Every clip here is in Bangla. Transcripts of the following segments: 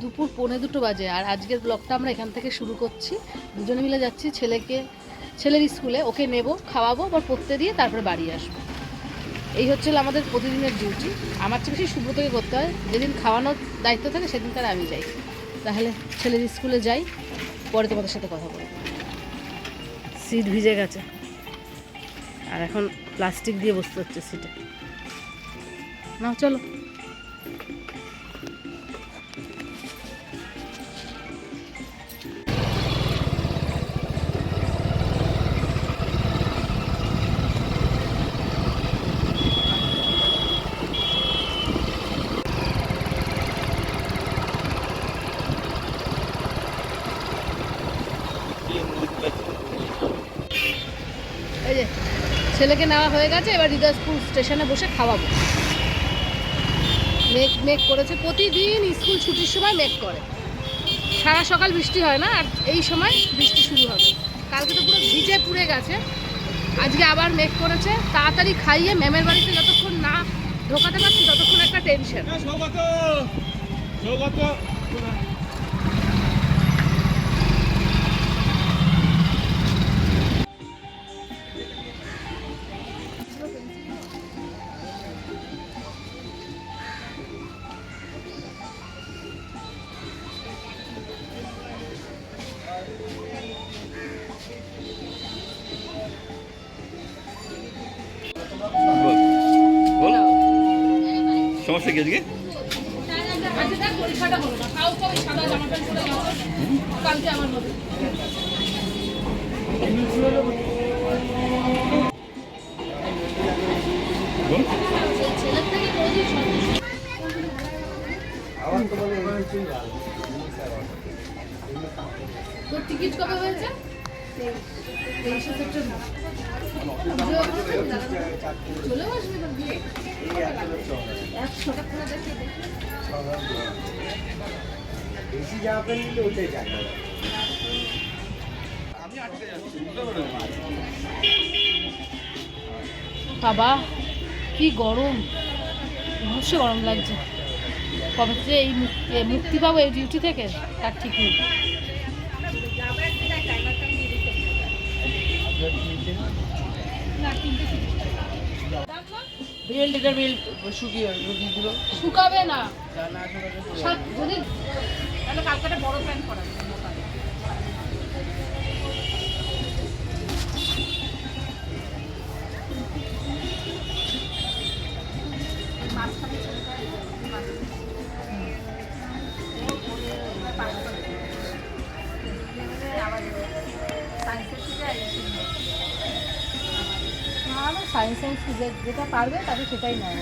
দুপুর পৌনে দুটো বাজে আর আজকের ব্লগটা আমরা এখান থেকে শুরু করছি। দুজনে মিলে যাচ্ছি ছেলেকে, ছেলের স্কুলে, ওকে নেব, খাওয়াবো, আবার পড়তে দিয়ে তারপরে বাড়ি আসব। এই হচ্ছে আমাদের প্রতিদিনের ডিউটি আমার চেয়ে বেশি সুব্রতকে করতে হয়। যেদিন খাওয়ানোর দায়িত্ব থাকে, সেদিন তার আমি যাই। তাহলে ছেলের স্কুলে যাই, পরে তোমাদের সাথে কথা বলব। সিট ভিজে গেছে। আর এখন প্লাস্টিক দিয়ে বসতে হচ্ছে সিটে। না চলো। ছেলেকে নেওয়া হয়ে গেছে, এবার হৃদয়পুর স্টেশনে বসে খাওয়াবো। মেঘ মেঘ করেছে। প্রতিদিন স্কুল ছুটির সময় মেঘ করে। সারা সকাল বৃষ্টি হয় না, আর এই সময় বৃষ্টি শুরু হবে। কালকে তো পুরো ভিজে পুড়ে গেছে। আজকে আবার মেঘ করেছে। তাড়াতাড়ি খাইয়ে ম্যামের বাড়িতে যতক্ষণ না ঢোকাতে পারছি, ততক্ষণ একটা টেনশন ছেলের থেকে কোনোদিন সন্তুষ্ট তোর টিকিট কবে হয়েছে? তেইশে সেপ্টেম্বর চলেও আসবে তো বিয়ে একশো টাকা করে দেখে দেখে বেশি জামা প্যান্ট চাই বাবা, কি গরম। অবশ্যই গরম লাগছে। কবে যে এই মুক- মুক্তি পাবো এই ডিউটি থেকে, তার ঠিক নেই। বিল লিটার বিল শুকিয়ে রুগী শুকাবে না। সাত- যদি তাহলে কালকে বড় প্যান্ট করা না সায়েন্স সায়েন্স যেটা পারবে তাকে সেটাই নেয়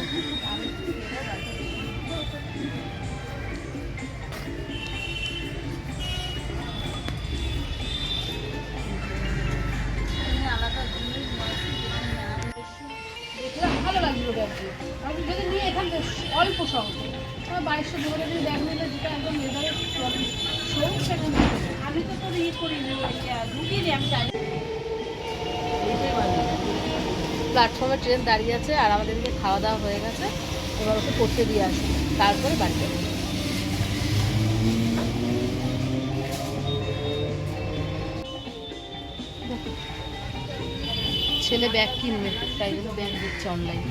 ভালো লাগল ব্যাগটি আমি নিয়ে এখান অল্প সংখ্যা আমার বাইশশো দু হাজার ব্যাগ যেটা একদম সৌ সেখানে আমি তো তোর ইয়ে করিনি ঢুকিনি আমি জানি প্ল্যাটফর্মে ট্রেন দাঁড়িয়ে আছে আর আমাদেরকে খাওয়া দাওয়া হয়ে গেছে। এবার ওকে পড়তে দিয়ে আসি। তারপরে বাড়িতে। ছেলে ব্যাগ কিনবে, তাই জন্য ব্যাগ দিচ্ছে অনলাইন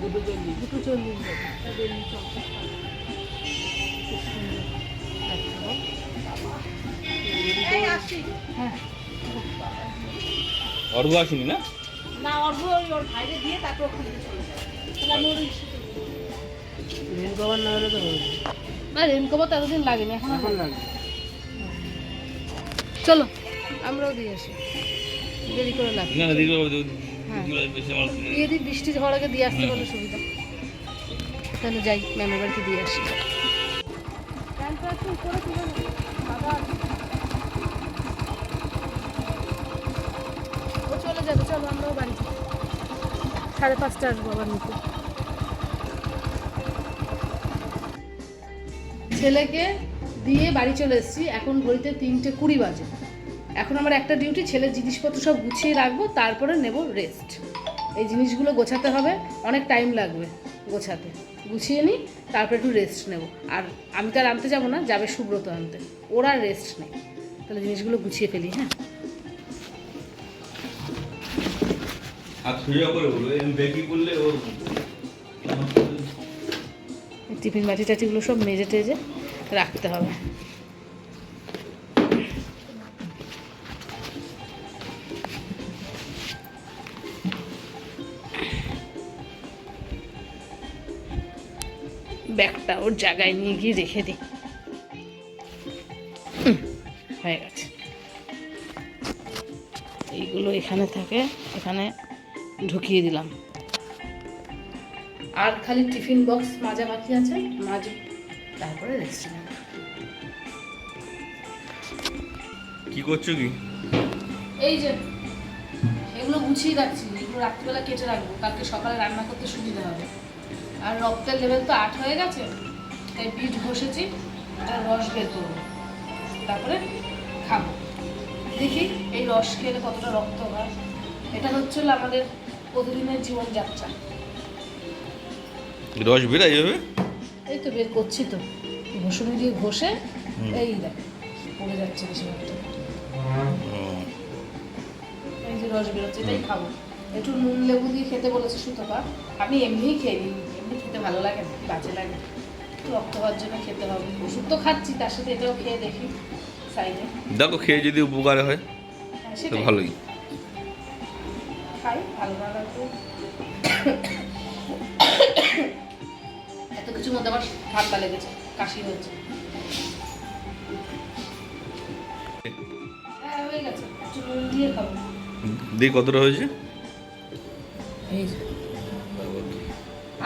দুটো চল্লিশ। সুন্দর আচ্ছা। অর্ঘ আসেনি না? না অর্ঘ ওর ভাইরে দিয়ে তারপর ওখানে চলে যায়। মেন না হলে তো না। না রেন কভার তো এতদিন লাগেনি এখন এখন লাগে চলো। আমরাও দিয়ে আসি। দেরি করে লাগবে না হ্যাঁ। বেশি দিয়ে বৃষ্টি ঝড় আগে দিয়ে আসতে পারলে সুবিধা। তাহলে যাই ম্যামের বাড়িতে দিয়ে আসি চলে যাবে, চলো আমরাও বাড়িতে সাড়ে পাঁচটা আসব আবার নিতে। ছেলেকে দিয়ে বাড়ি চলে এসেছি, এখন ঘড়িতে তিনটে কুড়ি বাজে। এখন আমার একটা ডিউটি, ছেলের জিনিসপত্র সব গুছিয়ে রাখব, তারপরে নেব রেস্ট এই জিনিসগুলো গোছাতে হবে, অনেক টাইম লাগবে গোছাতে। গুছিয়ে নিই, তারপরে একটু রেস্ট নেব। আর আমি তো আর আনতে যাব না, যাবে সুব্রত আনতে। ওরা রেস্ট নেই। তাহলে জিনিসগুলো গুছিয়ে ফেলি হ্যাঁ? টিফিন বাটি টাটিগুলো সব মেজে টেজে রাখতে হবে। ব্যাগটা ওর জায়গায় নিয়ে গিয়ে রেখে দিই হয়ে গেছে। এইগুলো এখানে থাকে, এখানে ঢুকিয়ে দিলাম। আর খালি টিফিন বক্স মাজা বাকি আছে মাজ তারপরে রেস্ট কি করছ কি? এই যে এগুলো গুছিয়ে রাখছি এগুলো রাত্রিবেলা কেটে রাখব কালকে সকালে রান্না করতে সুবিধা হবে। আর রক্তের লেভেল তো আট হয়ে গেছে তাই বিট ঘষেছি এটা রস বের করব। তারপরে খাব। দেখি এই রস খেলে কতটা রক্ত হয়। এটা হচ্ছে আমাদের প্রতিদিনের জীবনযাত্রা। রস বেরাই যাবে এই তো বের করছি তো। ঘষুনি দিয়ে ঘষে এই দেখ পড়ে যাচ্ছে বেশি এই যে রস বেরোচ্ছে এটাই খাব। একটু নুন লেবু দিয়ে খেতে বলেছে সুতপা। আমি এমনিই খেয়ে নিই এমনি খেতে ভালো লাগে না বাজে লাগে একটু রক্ত হওয়ার জন্য খেতে হবে। ওষুধ তো খাচ্ছি তার সাথে এটাও খেয়ে দেখি সাইডে দেখো খেয়ে যদি উপকার হয় হ্যাঁ, ভালোই। খাই ভালো লাগবে এত কিছুর মধ্যে আবার ঠান্ডা লেগেছে কাশি হয়েছে হ্যাঁ হয়ে দিয়ে কতটা হয়েছে?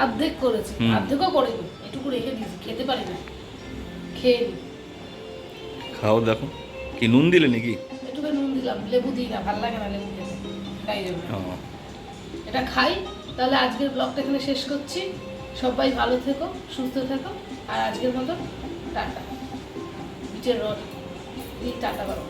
অর্ধেক করেছি। হুম। অর্ধেকও করে এটুকু রেখে দিয়েছি খেতে পারি না। খেয়ে নি। খাও দেখো। কি নুন দিলে নাকি? নুন দিলাম। লেবু দিই না ভালো লাগে না লেবু খেতে। এটা খাই তাহলে আজকের ব্লগটা এখানে শেষ করছি। সবাই ভালো থেকো সুস্থ থেকো আর আজকের মতো টাটা। বিচের রড এই টাটা বারো।